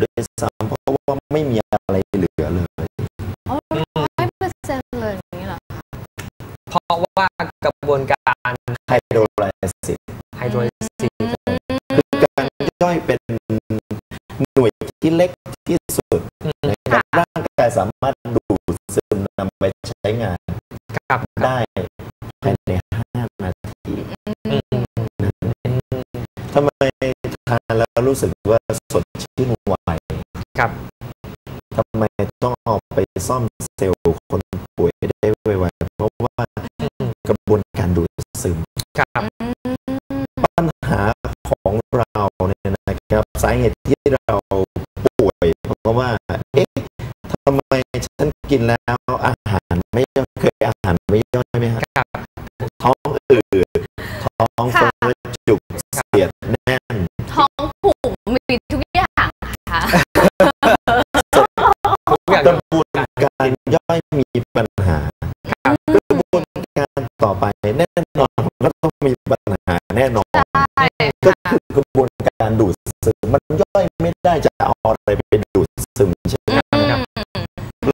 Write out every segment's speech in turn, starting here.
ด้วยซ้ำเพราะว่าไม่มีอะไรเหลือเลยอ๋อร้อยเปอร์เซ็นต์เลยอย่างนี้เหรอเพราะว่ากระบวนการไฮโดรไลซิสไฮโดรลิซิสคือการย่อยเป็นหน่วยที่เล็กที่สุดนะครับร่างกายสามารถดูดซึมนำไปใช้งานครับได้ภายในห้านาทีอืมทำไมทานแล้วรู้สึกว่าสดชื่นไว ครับทำไมต้องเอาไปซ่อมเซลล์คนป่วยได้ไวๆเพราะว่ากระบวนการดูดซึมครับปัญหาของเราเนี่ยนะครับสาเหตุที่เราป่วยเพราะว่าเอ๊ะทำไมฉันกินแล้วอาหารไม่ย่อยเคยอาหารไม่ย่อยไหมฮะครับท้องอืดท้องค่ะเฟ้อจุกเสียดแน่นท้องผูกมีทุก มีปัญหาครับกระบวนการต่อไปแน่นอนก็ต้องมีปัญหาแน่นอนก็คือกระบวนการดูดซึมมันย่อยไม่ได้จะเอาอะไรไปดูดซึมใช่ไหมครับ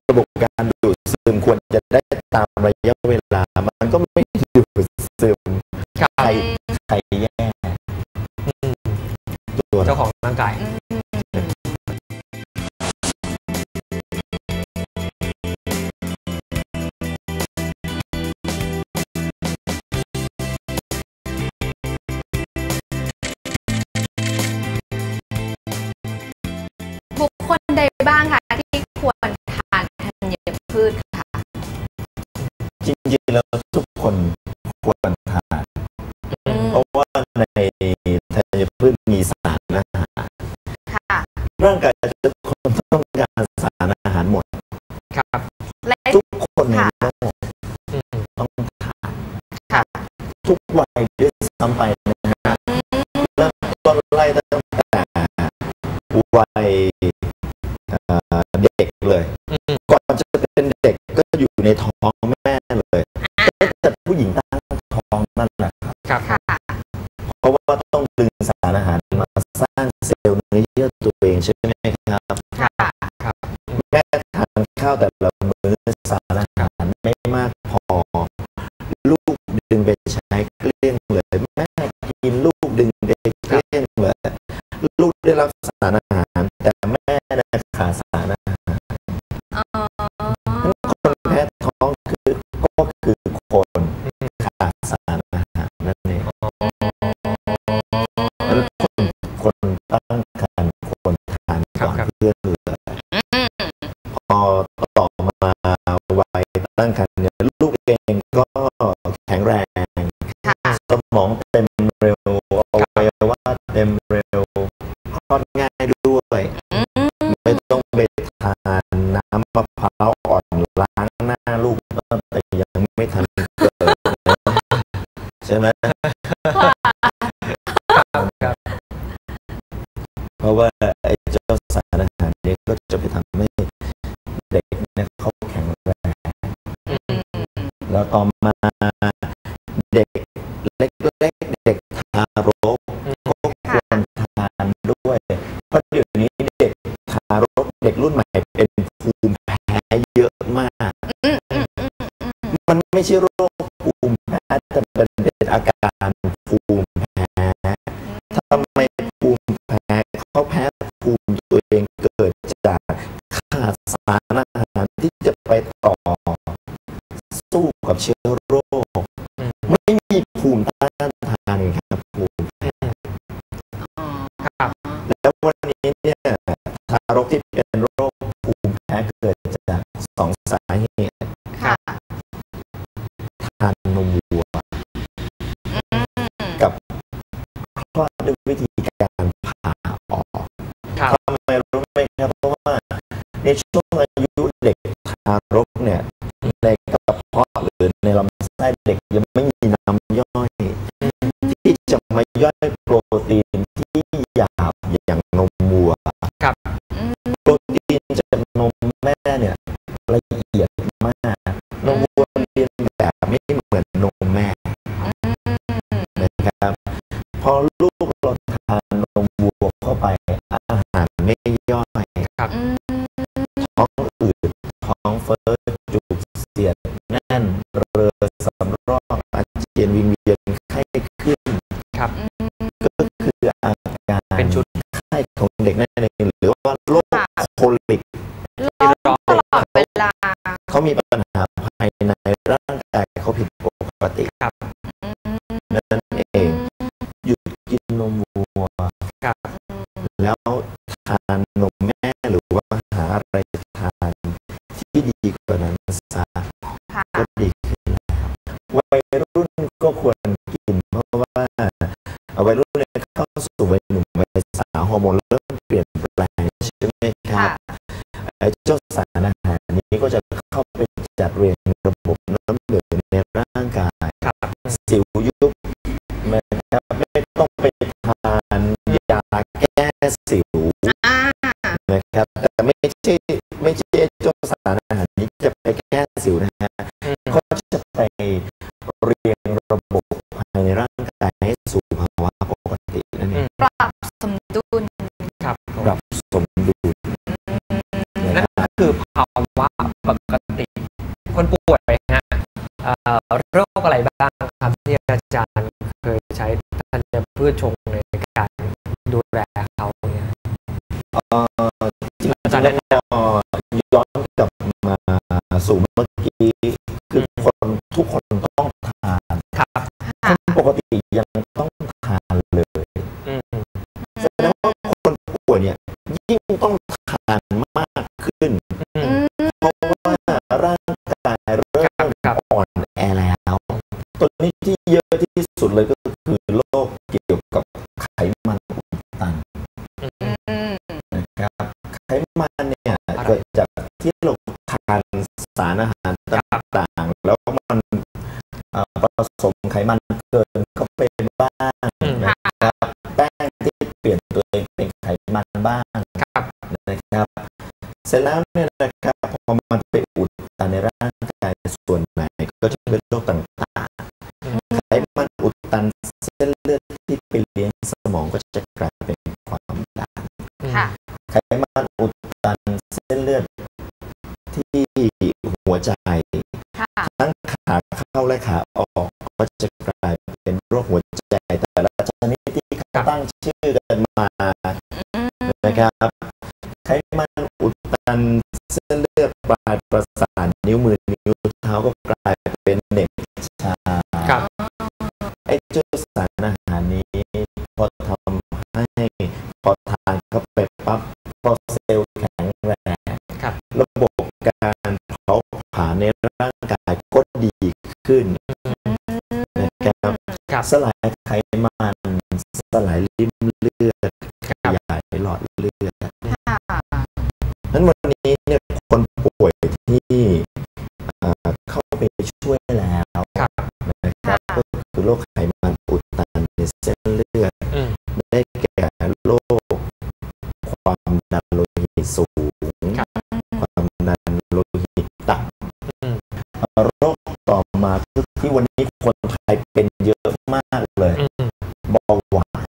ระบบการดูดซึมควรจะได้ตามระยะเวลา มันก็ไม่ดูดซึมใครใครแย่ตัวเจ้าของร่างกาย แล้วทุกคนควรทานอืมเพราะว่าในธัญพืชมีสารอาหารค่ะร่างกายทุกคนต้องการสารอาหารหมดครับและทุกคนในค่ะโลกอืมต้องทานค่ะทุกวัยด้วยซ้ำไปนะฮะเริ่มต้นไล่ตั้งแต่วัยเอ่อเด็กเลยอืมก่อนจะเป็นเด็กก็อยู่ในท้อง ดึงสารอาหารมาสร้างเซลล์เนื้อเยื่อตัวเองใช่ไหมครับค่ะครับแม่ทานข้าวแต่ละมื้อสารอาหารไม่มากพอ ลูกดึงไปใช้เกลี้ยงเลยแม่กินลูกดึงไปเกลี้ยงเลยลูกได้รับสารอาหาร พอต่อมาวัยตั้งครรภ์เนี่ยลูกเองก็แข็งแรงค่ะสมองเต็มเร็วอวัยวะเต็มเร็วคลอดง่ายด้วยอืมไม่ต้องไปทานน้ำมะพร้าวอ่อนล้างหน้าลูกแต่ยังไม่ทันเกิดใช่ไหม แล้วต่อมาเด็กเล็กๆเด็กทารกก็ควรทานด้วย เพราะเดี๋ยวนี้เด็กทารกเด็กรุ่นใหม่เป็นภูมิแพ้เยอะมาก มันไม่ใช่โรคภูมิแพ้แต่เป็นเป็นอาการภูมิแพ้ทำไมภูมิแพ้เขาแพ้ภูมิตัวเองเกิดจากขาดสารอาหารที่จะ สู้กับเชื้อโรคอืมไม่มีภูมิต้านทานไงครับภูมิแพ้อ๋อครับแล้ววันนี้เนี่ยทารกที่เป็นโรคภูมิแพ้เกิดจากสองสาเหตุค่ะทานนมวัวอืมกับคลอดด้วยวิธีการผ่าออกครับทำไมรู้ไหมครับเพราะว่าในช่วงอายุเด็กทารก ด็กยังไม่มีน้ำย่อย ที่จะมาย่อยโปรตีนที่หยาบอย่างนมวัวอืมโปรตีนจากนมแม่เนี่ยละเอียดมากนมวัวเรียนแบบไม่เหมือนนมแม่นะครับ พอลูกเราทานนมวัวเข้าไปอาหารไม่ย่อยครับอืมท้องอืดท้องเฟ้อจุกเสียด เจียนวิงเวียนไข้ขึ้นครับก็คืออาการเป็นชุดไข้ของเด็กนั่นเองหรือว่าโรคโคลิกร้องตลอดเวลาเขามีปัญหาภายในร่างกายเขาผิดปกติครับนั่นเองหยุดกินนมวัวครับแล้วทานนมแม่หรือว่าหาอะไรทานที่ดีกว่า สู่วัยหนุ่มวัยสาวฮอร์โมนเริ่มเปลี่ยนแปลงใช่ไหมครัค่ะบไอ้เจ้าสารอาหารนี้ก็จะเข้าไปจัดเรียงระบบน้ำเหลืองในร่างกายครับสิวยุบนะครับไม่ต้องไปทานยาแก้สิวอ่านะครับแต่ไม่ใช่ไม่ใช่เจ้าสารอาหารนี้จะไปแก้สิวนะฮะ ดุลครับผมปรับสมดุลนะนั่นครับก็คือภาวะปกติ คนป่วยฮะเอ่อโรคอะไรบ้างครับที่อาจารย์เคยใช้ธัญพืชชงในการดูแลเขาเนี่ยเอ่อจริงๆแล้วก็ย้อนกลับมาสู่เมื่อกี้คือคนทุกคนต้องทานครับคนปกติยังต้อง ขึ้นอือืมมเพราะว่าร่างกายเริ่ครับมครับอ่อนแอแล้ว ตัวนี้ที่เยอะที่สุดเลยก็คือโรคเกี่ยวกับไขมันอุดตันอืมอืมนะครับ ไขมันเนี่ยเกิดจากที่เราทานสารอาหารต่างๆ แล้วมันเอ่อผสมไขมันเกินเข้าไปบ้างอืมนะครับแป้งที่เปลี่ยนตัวเองเป็นไขมันบ้างครับนะครับ เสร็จแล้วเนี่ยนะครับพอมันไปอุดตันในร่างกายส่วนไหนก็จะเป็นโรคต่างๆไขมันอุดตันเส้นเลือดที่ไปเลี้ยงสมองก็จะกลายเป็นความดันค่ะไขมันอุดตันเส้นเลือดที่หัวใจค่ะทั้งขาเข้าและขาออกก็จะกลายเป็นโรคหัวใจแต่ละชนิดที่เขาตั้งชื่อกันมาอืมนะครับไขมันอุ ดตันเส้นเลือดปลายประสาทนิ้วมือนิ้วเท้าก็กลายเป็นเหน็บชาครับไอ้เจ้าสารอาหารนี้พอทำให้พอทานเข้าไปปั๊บพอเซลล์แข็งแรงครับ ระบบการเผาผลาญในร่างกายก็ดีขึ้นนะครับครับสลายไขมันสลายริ่มเลือด ที่เอ่อเข้าไปช่วยแล้วครับนะครับก็คือโรคไขมันอุดตันในเส้นเลือดอืมได้แก่โรคความดันโลหิตสูงครับความดันโลหิตต่อืมำโรคต่อมาคือที่วันนี้คนไทยเป็นเยอะมากเลยอืมเบาหวาน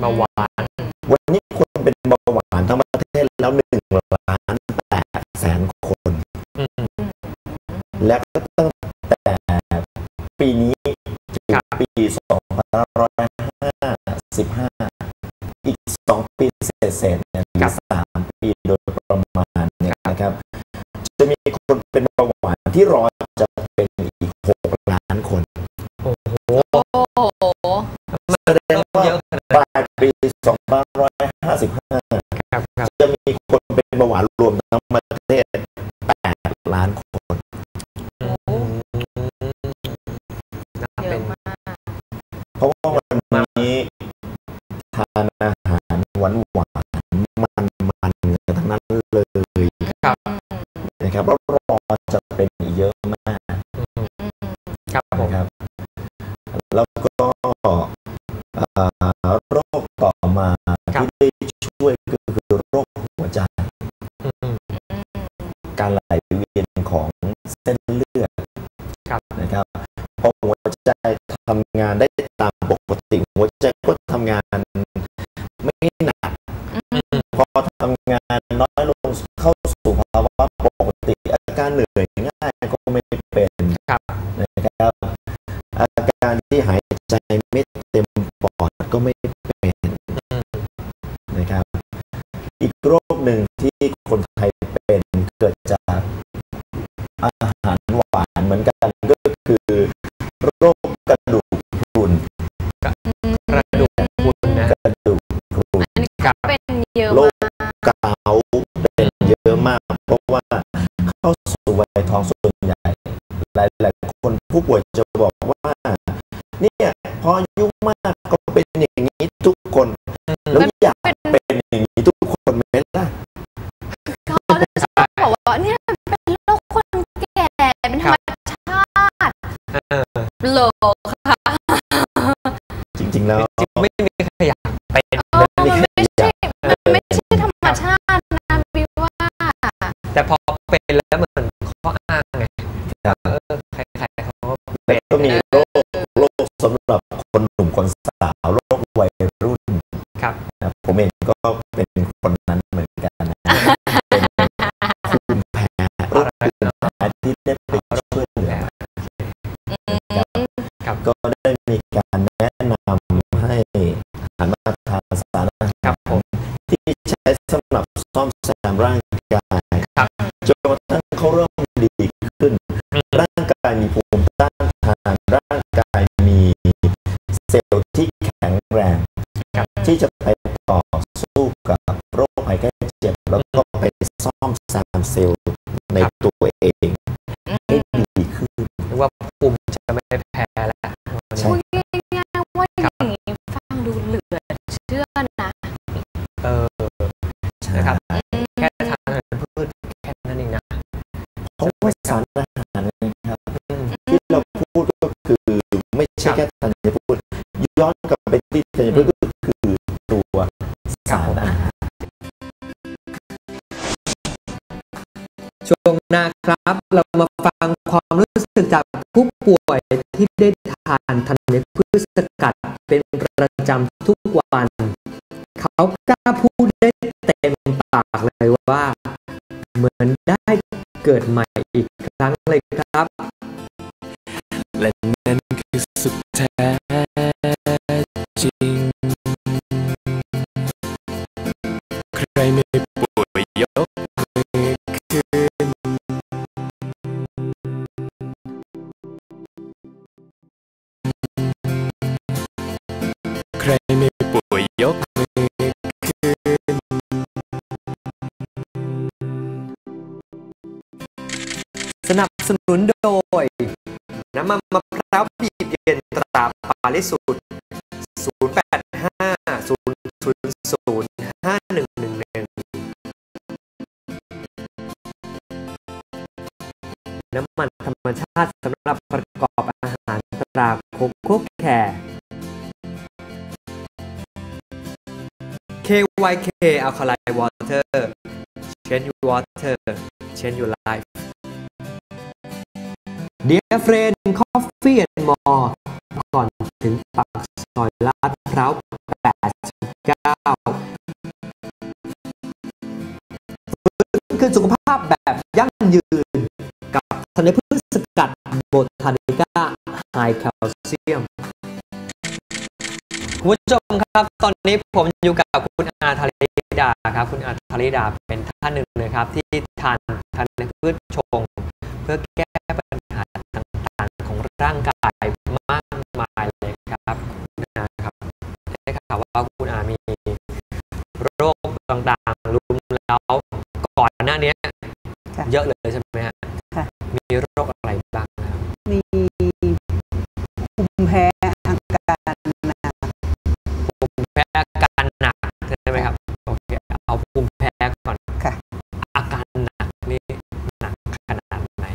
เบาหวานวัน และก็ตั้งแต่ปีนี้ถึงครับปี2555 อีก 2 ปีเศษๆเนี่ยหรือสามปีโดยประมาณเนี่ยนะครับ จะมีคนเป็นเบาหวานที่รอจะเป็นอีก 6 ล้านคน โอ้โหโอ้โหแสดงว่าเยอะขนาดปนั้นลายปี2555ครับครับจะมีคนเป็นเบาหวานรวมทั้งปรานอาหารหวานหวานมันมันๆกันทั้งนั้นเลยครับนะครับแล้วรอจะเป็นอีกเยอะมากอืมครับผมนะครับ แล้วก็เอ่อโรคต่อมาที่ได้ช่วยก็คือโรคหัวใจอืมการไหลเวียนของเส้นเลือดครับนะครับพอหัวใจทำงานได้ อีกโรคหนึ่งที่คนไทยเป็นเกิดจากอาหารหวานเหมือนกันก็คือโรคกระดูกพรุนกระดูกพรุนนะกระดูกพรุนอันนี้ครับเป็นเยอะโรคมากเกาต์เป็นเยอะมาก เพราะว่าเข้าสู่วัยทองส่วนใหญ่ หลายๆคนผู้ป่วยจะบอกว่า เนี่ยพออายุมากก็เป็นอย่างนี้ทุก อโลกค่ะจริง ๆ แล้วจริงๆไม่มีใครอยากเป็นเออมันไม่ใช่มันไม่ใช่ธรรมชาตินะวิวว่าแต่พอเป็นแล้วเหมือนข้ออ้างไงครับเออใครๆเขาก็แล้เป็วนก็มีโรคโรคสำหรับคนหนุ่มคนส ก็ได้มีการแนะนำให้หันมาทานสารอาครัหาบรผมที่ใช้สำหรับซ่อมแซมร่างกายครับจนกระทั่งเขาเริ่มดีขึ้น ร่างกายมีภูมิต้านทานร่างกายมีเซลล์ที่แข็งแรงครับที่จะไปต่อสู้กับโรคภัยไข้เจ็บแล้วก็ไปซ่อมแซมเซลล์าะว่าสารอาหารนะครับอืมที่เราพูดก็คือไม่ใช่แค่ธัญพืชย้อนกลับไปที่ธัญพืชก็คือตัวสารอาหารช่วงหน้าครับ เรามาฟังความรู้สึกจากผู้ป่วยที่ได้ทานธัญพืชสกัดเป็นประจำทุกวัน เขากล้าพูดได้เต็มปากเลยว่า เหมือนได้เกิดใหม่ อี สนุนโดย น้ำมันมะพร้าวบีบเย็นตราปาลิสุด085 000 5111 น้ำมันธรรมชาติสำหรับประกอบอาหารตราโคโค่แคร์ KYK Alkaline Water Change Your Water Change Your Life Dear Friend Coffee and More ก่อนถึงปากซอยลาดพร้าว 89ฟื้นคืนสุขภาพแบบยั่งยืน กับธัญพืชสกัดโบทานิก้าไฮแคลเซียมคุณผู้ชมครับ ตอนนี้ผมอยู่กับคุณอาธาริดาครับ คุณอาธาริดาเป็นท่านหนึ่งเลยครับ ที่ทานธัญพืชชง เพื่อแก้ วว่าคุณอามีโรคต่างๆรุมแล้วก่อนหน้านี้ค่ะเยอะเลยใช่ไหมฮะค่ะมีโรคอะไรบ้างครับมีภูมิแพ้อาการหนักภูมิแพ้อาการหนักใช่ไหมครับโอเคเอาภูมิแพ้ก่อนค่ะอาการหนักนี่หนักขนาดไหน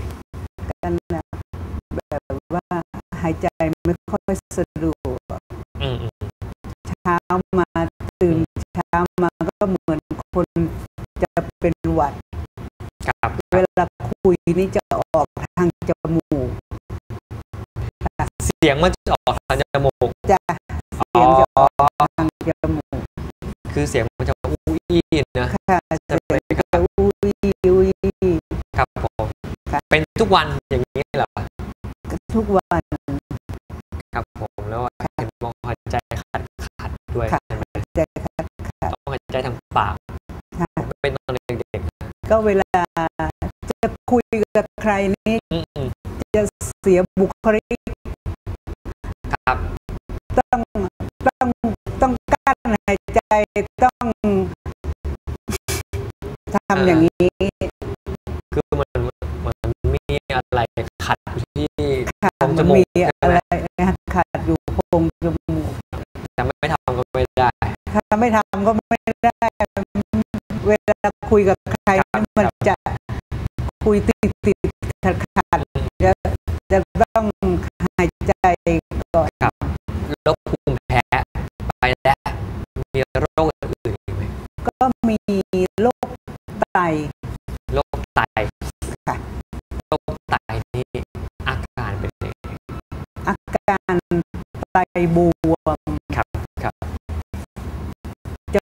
กันหนักแบบว่าหายใจไม่ค่อย ช้ามาก็เหมือนคนจะเป็นหวัดครับเวลาคุยนี่จะออกทางจมูก เสียงมันจะออกทางจมูกจะเสียงจะออกทางจมูก คือเสียงมันจะอู้อี้นะค่ะเสียงจะอุ้ยอุ้ยครับผมค่ะเป็นทุกวันอย่างนี้เหรอทุกวัน ขาดขาดต้องหายใจทางปากก็เวลาจะคุยกับใครนี่อืมอืมจะเสียบุคลิกครับต้องต้องต้องกั้นหายใจต้องทำอย่างนี้ คือมันมันมีอะไรขัดอยู่ที่ค่ะโพรงจมันมูมีกใช่อะไหมไรขาดอยู่โพรงจมูกแต่ไม่ทำก็ไม่ได้ถ้าไม่ทำก็ไม่ได้ เวลาคุยกับใครมันจะคุยติดติดขัดขัดจะจะต้องหายใจก่อนครับโรคภูมิแพ้ไปแล้วมีโรคอื่นอีกไหมก็มีโรคไตโรคไตค่ะโรคไตนี่อาการเป็นยังไงอาการไตบวมครับครับจะ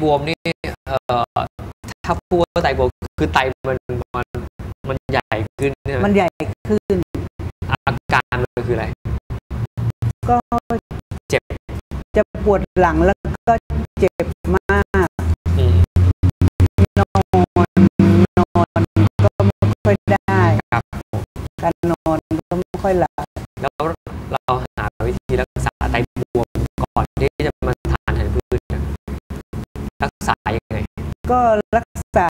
บวมนี่เอ่อถ้าพูดว่าไตบวมคือไตมันมันมันใหญ่ขึ้นใช่ไหมมันใหญ่ขึ้น อาการมันคืออะไร ก็เจ็บ จะปวดหลังแล้วก็เจ็บ ก็รักษา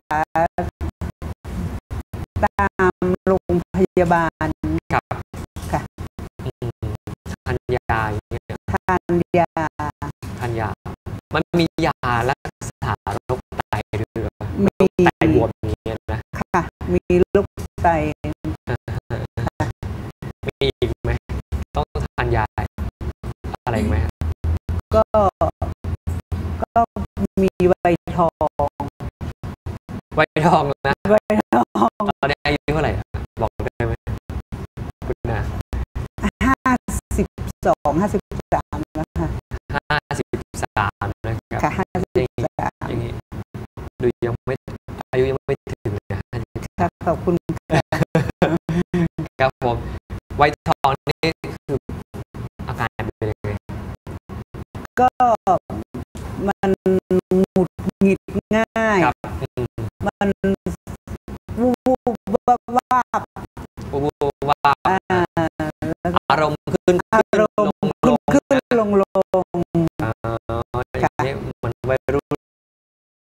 ตามโรงพยาบาลครับค่ะอืมทานยาอย่างเงี้ยทานยาทานยา มันมียารักษาโรคไตหรือมีไตบวมอย่างเงี้ยนะค่ะ มีโรคไตมีอีกไหมต้องทานยาอะไรอีกไหมฮะก็ก็มีใบทอง ไวท์ทองนะใบทอง ตอนนี้อายุเท่าไหร่อะบอกได้ไหมคุณนะห้าสิบสองห้าสิบสามนะคะห้าสิบสามนะครับค่ะห้าสิบสามอย่างนี้ดูยังไม่อายุยังไม่ถึงเลยนะ50ค่ะขอบคุณค่ะครับผมไวท์ทองนี่คืออาการเป็นยังไงก็มันหงุดหงิดง่าย อารมณ์ขึ้นอารม